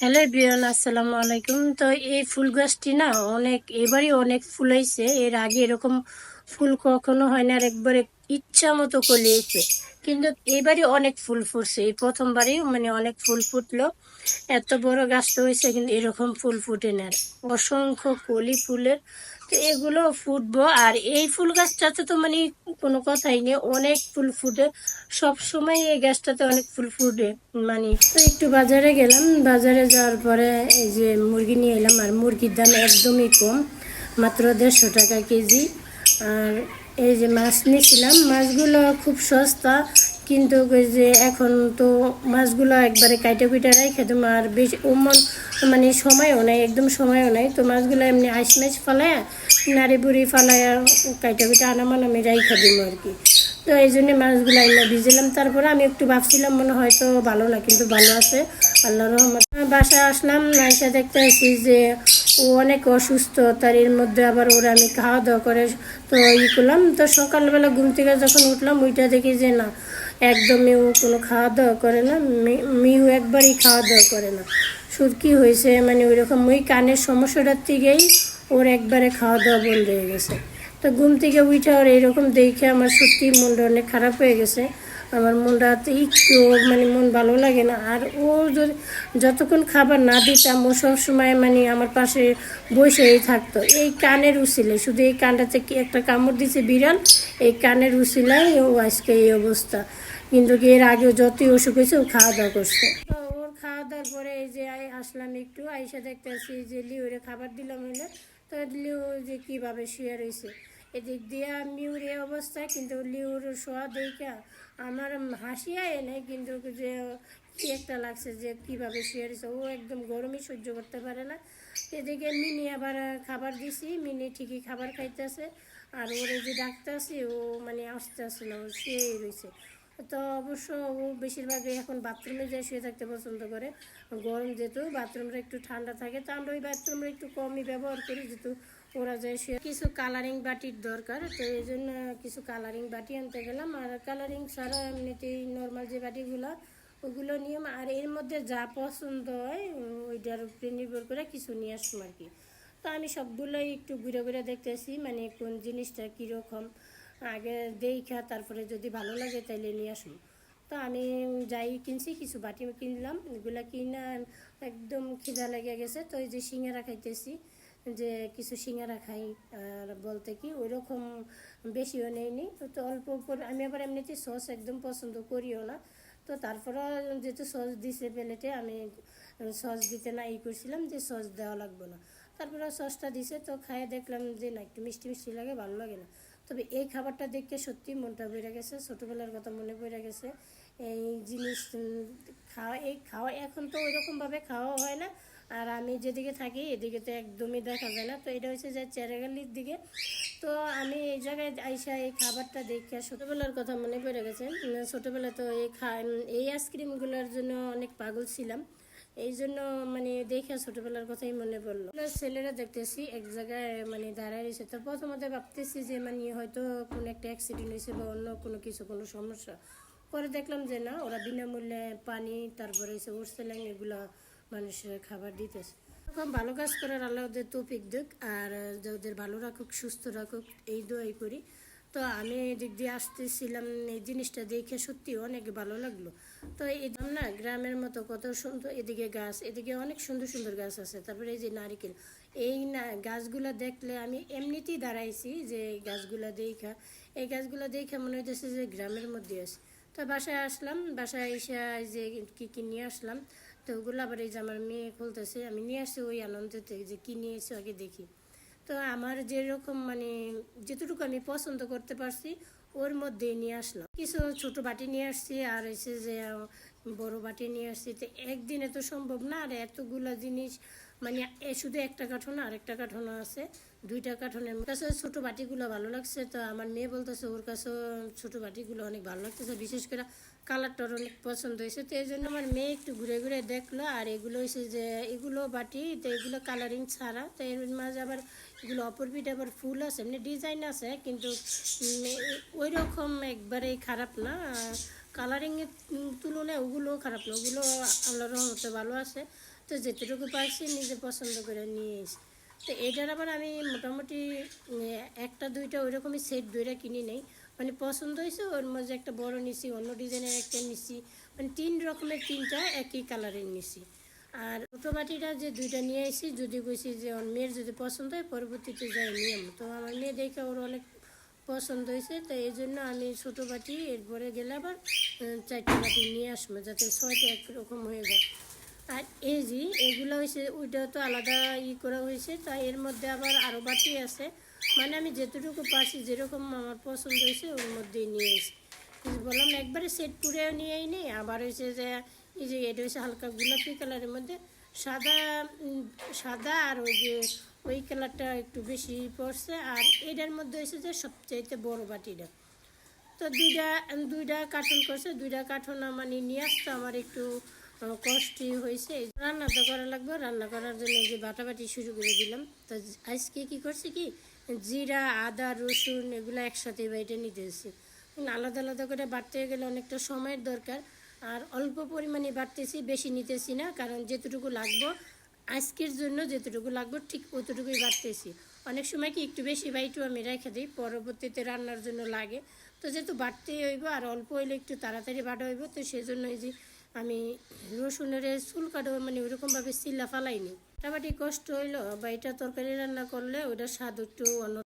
Hello বিয়ন, আসসালামু আলাইকুম। তো এই ফুল গাছটি না অনেক, এবারই অনেক ফুল হয়েছে। এর আগে এরকম ফুল কখনো হয় না আর একবার ইচ্ছা মতো কলিয়েছে। কিন্তু এবারই অনেক ফুল ফুটছে। এই প্রথমবারই মানে অনেক ফুল ফুটলো। এত বড় গাছটা হয়েছে, কিন্তু এরকম ফুল ফুটে না। অসংখ্য কলি ফুলের তো এগুলো ফুটবো। আর এই ফুল গাছটাতে তো মানে কোনো কথাই নেই, অনেক ফুল ফুটে। সব সময় এই গাছটাতে অনেক ফুল ফুটে। মানে তো একটু বাজারে গেলাম, বাজারে যাওয়ার পরে এই যে মুরগি নিয়ে এলাম, আর মুরগির দাম একদমই কম, মাত্র দেড়শো টাকা কেজি। আর এই যে মাছ নিয়েছিলাম, মাছগুলো খুব সস্তা, কিন্তু যে এখন তো মাছগুলো একবারে কাইটে কুইটে রেখে আর বেশি ওমন মানে সময়ও নাই, একদম সময়ও নাই। তো মাছগুলো এমনি আইস মাছ ফালায়, নাড়ি বুড়ি ফালায় কাইটে কুইটে আনামান আমি রাইখা দিব আর কি। তো এই জন্য মাছগুলো এনে ভিজেলাম। তারপরে আমি একটু ভাবছিলাম, মনে হয়তো ভালো না, কিন্তু ভালো আছে। আল্লাহ রহমত। বাসায় আসলাম, নাইসা দেখতে আসি যে ও অনেক অসুস্থ, তার এর মধ্যে আবার ওরা আমি খাওয়া দাওয়া করে তো ই করলাম। তো সকালবেলা ঘুম থেকে যখন উঠলাম ওইটা দেখি যে না, একদমই ও কোনো খাওয়া দাওয়া করে না মিউ একবারই খাওয়া দাওয়া করে না। শুধু কী হয়েছে? মানে ওই রকম ওই কানের সমস্যাটার থেকেই ওর একবারে খাওয়া দাওয়া বন্ধ হয়ে গেছে। তো ঘুম থেকে উঠে ওর এরকম দেখে আমার সত্যি মনটা অনেক খারাপ হয়ে গেছে। আমার মনটা একটু মানে মন ভালো লাগে না। আর ও যতক্ষণ খাবার না দিতাম, ও সবসময় মানে আমার পাশে বসেই থাকতো। এই কানের উচিলে শুধু এই কানটাতে একটা কামড় দিছে বিড়াল, এই কানের উচিলাই ও আজকে এই অবস্থা। কিন্তু কি এর আগেও যতই অসুখ হয়েছে, ও খাওয়া দাওয়া করছে। ওর খাওয়া দাওয়ার পরে এই যে আসলাম একটু আইসা দেখতে আসি যে লিওরে খাবার দিলাম হইলে। তো লিও যে কীভাবে শুয়ে রয়েছে এদিক দিয়ে মিউর এ অবস্থা, কিন্তু লিউর শোয়া দেখা আমার হাসিয়া এনে কিন্তু যে কি একটা লাগছে যে কীভাবে শিয়ারিছে ও একদম গরমই সহ্য করতে পারে না। এদিকে মিনি আবার খাবার দিছি, মিনি ঠিকই খাবার খাইতেছে। আর ওর যে ডাক্তার আছে, ও মানে আসতে আসে না, ও শুয়েই রয়েছে। তো অবশ্য ও বেশিরভাগই এখন বাথরুমে যায় শুয়ে থাকতে পছন্দ করে। গরম যেহেতু, বাথরুমটা একটু ঠান্ডা থাকে, তো আমরা ওই বাথরুমটা একটু কমই ব্যবহার করি যেহেতু ওরা যায় শুয়ে। কিছু কালারিং বাটির দরকার, তো এই জন্য কিছু কালারিং বাটি আনতে গেলাম। আর কালারিং ছাড়া এমনিতেই নর্মাল যে বাটিগুলো, ওগুলো নিয়ম আর এর মধ্যে যা পছন্দ হয়, ওইটার উপরে নির্ভর করে কিছু নিয়ে আসব আর কি। তো আমি সবগুলোই একটু ঘুরে ঘুরে দেখতেছি মানে কোন জিনিসটা কীরকম। আগে দেখা তারপরে যদি ভালো লাগে তাইলে নিয়ে আসুন। তো আমি যাই কিনছি, কিছু বাটি কিনলাম, এগুলা কিনা একদম খিদা লেগে গেছে। তো এই যে সিঙ্গারা খাইতেছি, যে কিছু সিঙ্গারা খাই, আর বলতে কি ওই রকম বেশিও নেইনি তো অল্প আমি আবার এমনিতে সস একদম পছন্দ করিও না। তো তারপরে যেহেতু সস দিছে প্লেটে, আমি সস দিতে না ই করছিলাম যে সস দেওয়া লাগবে না। তারপরে সসটা দিছে তো খাইয়ে দেখলাম যে না একটু মিষ্টি মিষ্টি লাগে ভালো লাগে না। তবে এই খাবারটা দেখে সত্যি মনটা বেড়ে গেছে ছোটোবেলার কথা মনে পড়ে গেছে। এই জিনিস খাওয়া এই খাওয়া এখন তো ওইরকমভাবে খাওয়া হয় না। আর আমি যেদিকে থাকি এদিকে তো একদমই দেখা যায় না। তো এটা হচ্ছে যে চেরাগালির দিকে। তো আমি এই জায়গায় আইসা এই খাবারটা দেখে ছোটোবেলার কথা মনে পড়ে গেছে। উম, ছোটোবেলায় তো এই খা এই আইসক্রিমগুলোর জন্য অনেক পাগল ছিলাম। এই জন্য মানে দেখে ছোটবেলার কথাই মনে পড়ল। ছেলেরা দেখতেছি এক জায়গায় মানে দাঁড়ায় রয়েছে। তো প্রথমত ভাবতেছি যে মানে হয়তো কোনো একটা অ্যাক্সিডেন্ট হয়েছে বা অন্য কোনো কিছু, কোনো সমস্যা। পরে দেখলাম যে না, ওরা বিনামূল্যে পানি, তারপরে হচ্ছে উড়সেলাং এগুলো মানুষের খাবার দিতেছে। এরকম ভালো কাজ করার আল্লাহ ওদের তৌফিক দিক, আর ওদের ভালো রাখুক, সুস্থ রাখুক, এই দোয়াই করি। তো আমি এদিক দিয়ে আসতেছিলাম, এই জিনিসটা দেখে সত্যি অনেক ভালো লাগল। তো এই না গ্রামের মতো কত সুন্দর, এদিকে গাছ, এদিকে অনেক সুন্দর সুন্দর গাছ আছে। তারপরে এই যে নারিকেল, এই না, গাছগুলো দেখলে আমি এমনিতেই দাঁড়াইছি যে এই গাছগুলো দেখা, এই গাছগুলো দেখে মনে হইতেছে যে গ্রামের মধ্যে আছে। তো বাসায় আসলাম, বাসায় এসে যে কি কি নিয়ে আসলাম, তো ওগুলো আবার এই যে আমার মেয়ে খুলতেছে, আমি নিয়ে আসছি ওই আনন্দতে যে কি নিয়ে এসে আগে দেখি। তো আমার যেরকম মানে যেটুকু আমি পছন্দ করতে পারছি, ওর মধ্যেই নিয়ে আসলাম। কিছু ছোট বাটি নিয়ে আসছি, আর এসে যে বড় বাটি নিয়ে আসছি। তো একদিনে তো সম্ভব না, আর এতগুলো জিনিস মানে এ শুধু একটা কাঠনো, আর একটা কাঠনো আছে, দুইটা কাঠনের কাছে ছোট বাটিগুলো ভালো লাগছে। তো আমার মেয়ে বলতেছে, ওর কাছেও ছোট বাটিগুলো অনেক ভালো লাগতেছে, বিশেষ করে কালারটার অনেক পছন্দ হয়েছে, তো এই জন্য আমার মেয়ে একটু ঘুরে ঘুরে দেখল, আর এগুলো হয়েছে যে, এগুলো বাটি, তো এগুলো কালারিং ছাড়া, তো এর মাঝে আবার এগুলো অপর পিঠে আবার ফুল আছে, এমনি ডিজাইন আছে, কিন্তু ওই রকম একবারেই খারাপ না কালারিংয়ের তুলনায় ওগুলোও খারাপ না, ওগুলো আল্লাহর রহমতে ভালো আছে, তো যেটুকু পারছি নিজে পছন্দ করে নিয়ে এসে। তো এটার আবার আমি মোটামুটি একটা দুইটা ওইরকমই সেট দুইটা কিনি নেই মানে পছন্দ হয়েছে, ওর মধ্যে একটা বড় নিছি, অন্য ডিজাইনের একটা নিছি। মানে তিন রকমের তিনটা একই কালারের নিছি। আর ছোটো বাটিটা যে দুইটা নিয়ে আসি যদি কইছি যে ওর মেয়ের যদি পছন্দ হয়, পরবর্তীতে যাই নিয়ে তো আমার মেয়ে দেখে ওর অনেক পছন্দ হয়েছে, তো এই জন্য আমি ছোটো বাটি, এরপরে গেলে আবার চারটে বাটি নিয়ে আসব, যাতে ছয়টা একরকম হয়ে যায়। আর এই যে, এগুলো হয়েছে ওইটা তো আলাদা ই করা হয়েছে তাই এর মধ্যে আবার আরও বাটি আছে। মানে আমি যেতটুকু পারছি, যেরকম আমার পছন্দ হয়েছে, ওর মধ্যেই নিয়ে এসেছি বললাম একবারে সেট করে নিয়েই নেই, আবার হয়েছে যে, এই যে এটা হচ্ছে হালকা গোলাপি কালারের মধ্যে, সাদা সাদা আর ওই যে, ওই কালারটা একটু বেশি পড়ছে, আর এটার মধ্যে হয়েছে যে সবচাইতে বড় বাটিটা। তো দুইটা দুইটা কার্টুন করছে, দুইটা কার্টুন মানে নিয়ে আসতে আমার একটু কষ্টই হয়েছে। রান্না তো করা লাগবে, রান্না করার জন্য যে বাটাবাটি শুরু করে দিলাম। তো আজকে কি করছি কি? জিরা, আদা, রসুন এগুলো একসাথে বাইটে নিতেছি। আলাদা আলাদা করে বাটতে গেলে অনেকটা সময়ের দরকার। আর অল্প পরিমাণে বাড়তেছি বেশি নিতেছি না, কারণ যেতটুকু লাগবো, আজকের জন্য যেতটুকু লাগবো, ঠিক অতটুকুই বাড়তেছি অনেক সময় কি একটু বেশি বাইটু আমি রেখে দিই, পরবর্তীতে রান্নার জন্য লাগে। তো যেহেতু বাড়তেই হইব আর অল্প হইলে একটু তাড়াতাড়ি বাটা হইব, তো সেই এই যে আমি রসুনের চুল কাটো মানে ওইরকমভাবে চিল্লা ফালাইনি। মোটামুটি কষ্ট হইল বা এটা তরকারি রান্না করলে ওটা স্বাদ একটু অন্য